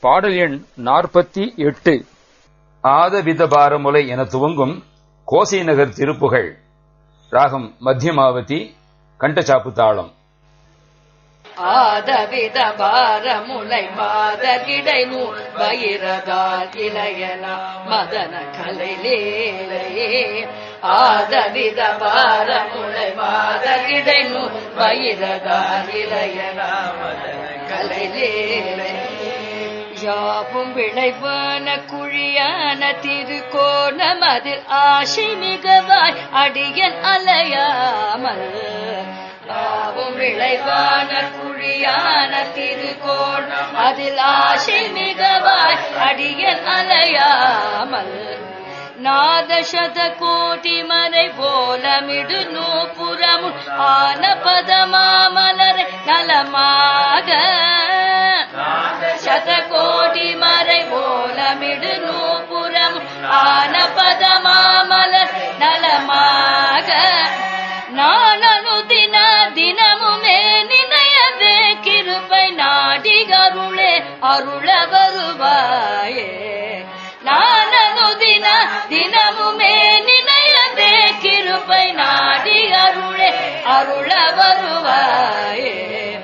பாடல் எண் நாற்பத்தி எட்டு. ஆதவித பாரமுலை என துவங்கும் கோசை நகர் திருப்புகழ் ராகம் மத்தியமாவதி கண்டச்சாப்பு தாளம் ஆதவித பாரமுலை மாதகிடை நூல் பயிரதால் இளையனா மதன கலை ஆதவித பாரமுலை மாதகிடை நூல் பயிரதால் இளையனா மதன கலையிலே யாவும் விளைவான குழியான திருக்கோணம் அதில் ஆசை மிகவாய் அடியன் அலையாமல் யாவும் விளைவான குழியான திருக்கோள் அதில் ஆசை மிகவாய் அடியன் அலையாமல். நாதசத கோடி மறை போலமிடு நூபுறமும் ஆன பதமாமலரை நலமாக அருளே அருள வருவாயே. நானனு தின தினமுமே நினையவே கிருப்பை நாடி அருளே அருள வருவாயே.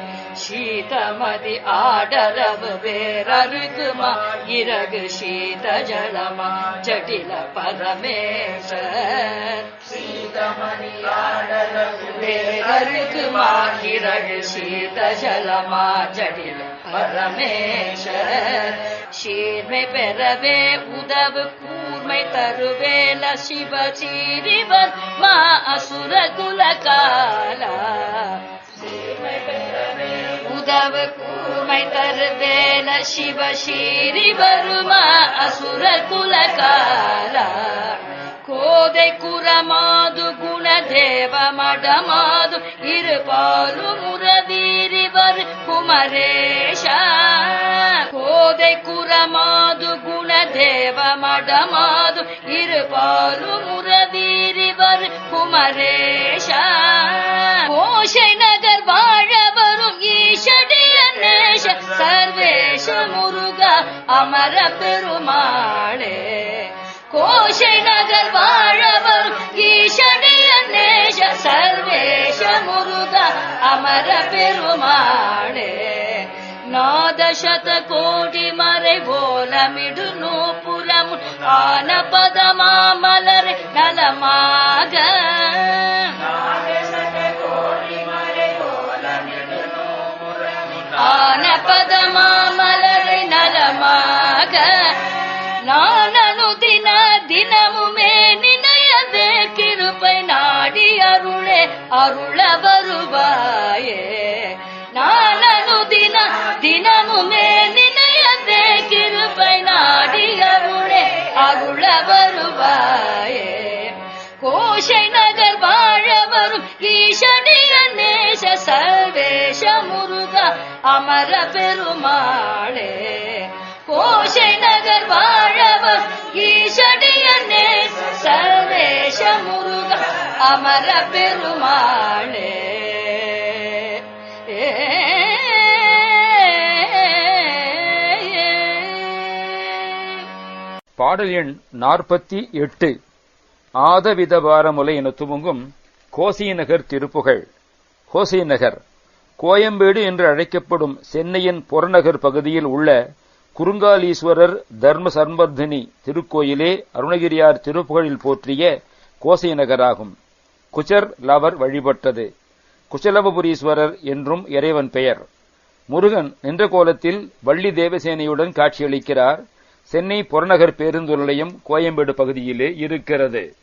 சீதமதி ஆடரவு வேறருகுமா இறகு சீத ஜலமா? ஜடில பரமேஸ்வர். சீதமதி ஆடரவு வேறருகுமா இறகு சீத ஜலமா? ஜடில பரமேஸ்வர். சீர்மை பெறவே உதவு கூர்மை தருவேல சிவ சீரிவர் மா அசுர குலகாலா. தவ கூமை தருவேல சிவ சீரி வருமா அசுர குலகாலா கோதை குரமாது குண தேவ மடமாது இருபாலு முரதீரிவர் குமரேஷா கோதை குரமாது குண தேவ மடமாது இருபாலு முரதீரிவர் குமரேஷா கோஷை நகர் வாழ சர்வேஷ முருக அமர பெருமாளே. கோஷை நகர் வாழவர் வரும் நேஷ சர்வேஷ முருக அமர பெருமாளே. நாதசத கோடி மறை போலமிடு நூபுரம் ஆன பதமா மலர் நலமா தினமுமே நினையதே கிருப்பை நாடி அருளே அருள வருவாயே. நானனு தின தினமுமே நினையதே கிருப்பை நாடி அருளே அருள வருவாயே. கோஷை நகர் வாழ வரும் ஈஷனிய நேச சர்வேஷ முருகா அமர பெருமாளே. கோஷை நகர் வாழவர் வரும் சர்வேஷ முருக அமர பெருமாளே. பாடல் எண் நாற்பத்தி எட்டு. ஆதவிதபாரமுலை என துவங்கும் கோசிநகர் திருப்புகழ். கோசிநகர் கோயம்பேடு என்று அழைக்கப்படும் சென்னையின் புறநகர் பகுதியில் உள்ள குறுங்காலீஸ்வரர் தர்ம சர்மர்தினி திருக்கோயிலே அருணகிரியார் திருப்புகழில் போற்றிய கோசை நகராகும் குச்சர் லவர் வழிபட்டது. குச்சலவபுரீஸ்வரர் என்றும் இறைவன் பெயர். முருகன் நின்ற கோலத்தில் வள்ளி தேவசேனையுடன் காட்சியளிக்கிறார். சென்னை புறநகர் பேருந்து நிலையம் கோயம்பேடு பகுதியிலே இருக்கிறது.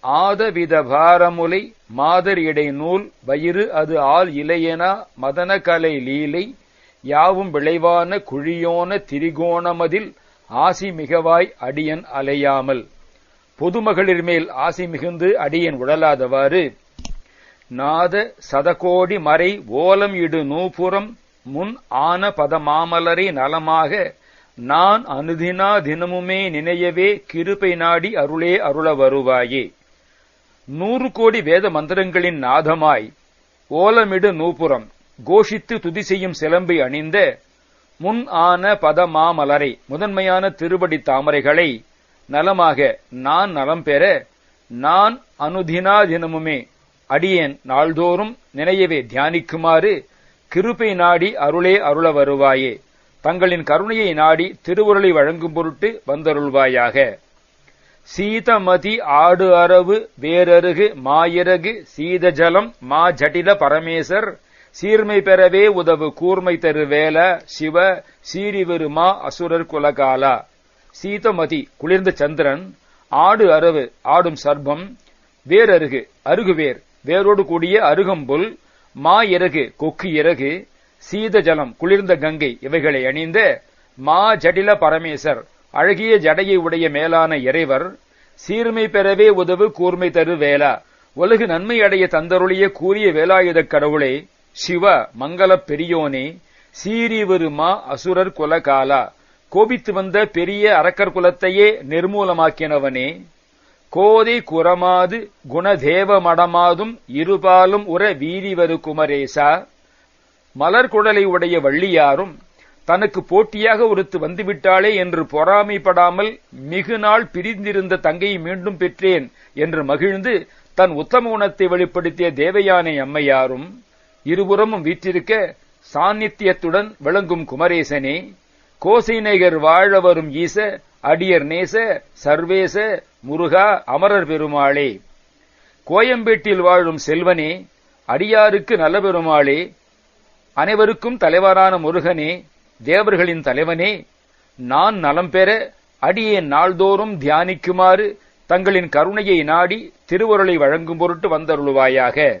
ஆதவித பாரமுலை மாதர் இடை நூல் வயிறு அது ஆள் இலையனா மதனகலை லீலை யாவும் விளைவான குழியோன திரிகோணமதில் ஆசி மிகவாய் அடியன் அலையாமல். பொதுமகளிர் மேல் ஆசி மிகுந்து அடியன் உடலாதவாறு நாத சதகோடி மறை ஓலம் இடு நூபுறம் முன் ஆன பதமாமலரை நலமாக நான் அனுதினா தினமுமே நினையவே கிருபை நாடி அருளே அருள வருவாயே. நூறு கோடி வேத மந்திரங்களின் நாதமாய் ஓலமிடு நூபுரம். கோஷித்து துதி செய்யும் சிலம்பை அணிந்த முன் ஆன பதமாமலரை முதன்மையான திருவடி தாமரைகளை நலமாக நான் நலம் பெற நான் அனுதினா தினமுமே அடியேன் நாள்தோறும் நினையவே தியானிக்குமாறு கிருப்பை நாடி அருளே அருள வருவாயே. தங்களின் கருணையை நாடி திருவுருளை வழங்கும் பொருட்டு வந்தருள்வாயாக. சீதமதி ஆடு அரவு வேரருகு மாயிறகு சீதஜலம் மா ஜட்டில பரமேசர் சீர்மை பெறவே உதவு கூர்மை தரு வேல சிவ சீரிவரு மா அசுரர் குலகாலா. சீதமதி குளிர்ந்த சந்திரன் ஆடு அரவு ஆடும் சர்ப்பம் வேரருகு அருகுவேர் வேரோடு கூடிய அருகம்புல் மா இறகு கொக்கு இறகு சீத ஜலம் குளிர்ந்த கங்கை இவைகளை அணிந்த மா ஜடில பரமேசர் அழகிய ஜடையை உடைய மேலான இறைவர் சீர்மை பெறவே உதவு கூர்மை தரு வேலா உலகு நன்மை அடைய தந்தருளிய கூறிய வேலாயுதக் கடவுளே சிவ மங்களப் பெரியோனே சீரிவருமா அசுரர் குலகாலா. கோபித்து வந்த பெரிய அரக்கர் குலத்தையே நிர்மூலமாக்கினவனே. கோதை குரமாது குணதேவ மடமாதும் இருபாலும் உற வீரிவரு குமரேசா. மலர் குடலை உடைய வள்ளியாரும் தனக்கு போட்டியாக ஒருத்து வந்துவிட்டாளே என்று பொறாமைப்படாமல் மிகு நாள் பிரிந்திருந்த தங்கையை மீண்டும் பெற்றேன் என்று மகிழ்ந்து தன் உத்தம குணத்தை வெளிப்படுத்திய தேவயானை அம்மையாரும் இருபுறமும் வீற்றிருக்க சாநித்தியத்துடன் விளங்கும் குமரேசனே கோசைநகர் வாழ வரும் ஈச அடியர் நேச சர்வேச முருகா அமரர் பெருமாளே. கோயம்பேட்டில் வாழும் செல்வனே அடியாருக்கு நல்ல பெருமாளே. அனைவருக்கும் தலைவரான முருகனே தேவர்களின் தலைவனே. நான் நலம் பெற அடியே நாள்தோறும் தியானிக்குமாறு தங்களின் கருணையை நாடி திருவருளை வழங்கும் பொருட்டு வந்தருளுவாயாக.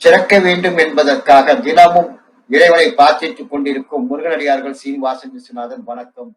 சிறக்க வேண்டும் என்பதற்காக தினமும் இறைவனை பிரார்த்தித்துக் கொண்டிருக்கும் முருகனடியார்கள் சீனிவாசன் விஸ்வநாதன் வணக்கம்.